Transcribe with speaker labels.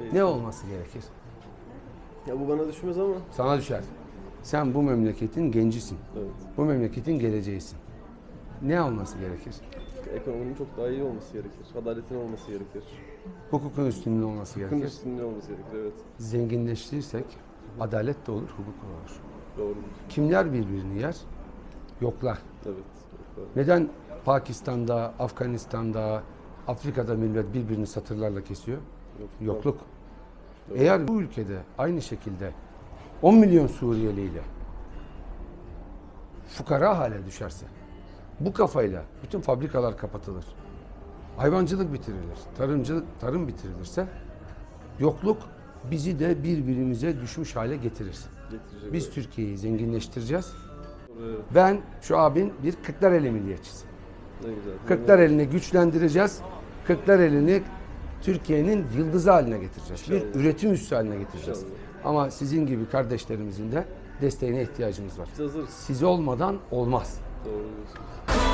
Speaker 1: Şey,
Speaker 2: Ne olması gerekir?
Speaker 1: Ya bu bana düşmez ama.
Speaker 2: Sana düşer. Sen bu memleketin gencisin.
Speaker 1: Evet.
Speaker 2: Bu memleketin geleceğisin. Ne olması gerekir?
Speaker 1: Ekonominin çok daha iyi olması gerekir. Adaletin olması gerekir.
Speaker 2: Hukukun üstünlüğü olması
Speaker 1: Hukukun
Speaker 2: gerekir.
Speaker 1: üstünlüğü olması gerekir. Evet.
Speaker 2: Zenginleştirirsek adalet de olur, hukuk olur.
Speaker 1: Doğrudur.
Speaker 2: Kimler birbirini yer? Yoklar.
Speaker 1: Evet. Doğru.
Speaker 2: Neden Pakistan'da, Afganistan'da, Afrika'da millet birbirini satırlarla kesiyor?
Speaker 1: Yok.
Speaker 2: Yokluk.
Speaker 1: Doğru.
Speaker 2: Eğer bu ülkede aynı şekilde 10 milyon Suriyeli ile fukara hale düşerse bu kafayla bütün fabrikalar kapatılır. Hayvancılık bitirilir, tarımcılık tarım bitirilirse yokluk bizi de birbirimize düşmüş hale getirir.
Speaker 1: Getirecek.
Speaker 2: Biz. Türkiye'yi zenginleştireceğiz.
Speaker 1: Evet.
Speaker 2: Ben şu abin bir Kırklareli milliyetçisi.
Speaker 1: Ne güzel.
Speaker 2: Kırklareli'ni güçlendireceğiz. Kırklareli'ni Türkiye'nin yıldızı haline getireceğiz. Bir üretim üssü haline getireceğiz.
Speaker 1: İnşallah.
Speaker 2: Ama sizin gibi kardeşlerimizin de desteğine ihtiyacımız var.
Speaker 1: Biz hazırız.
Speaker 2: Siz olmadan olmaz.
Speaker 1: Doğru diyorsunuz.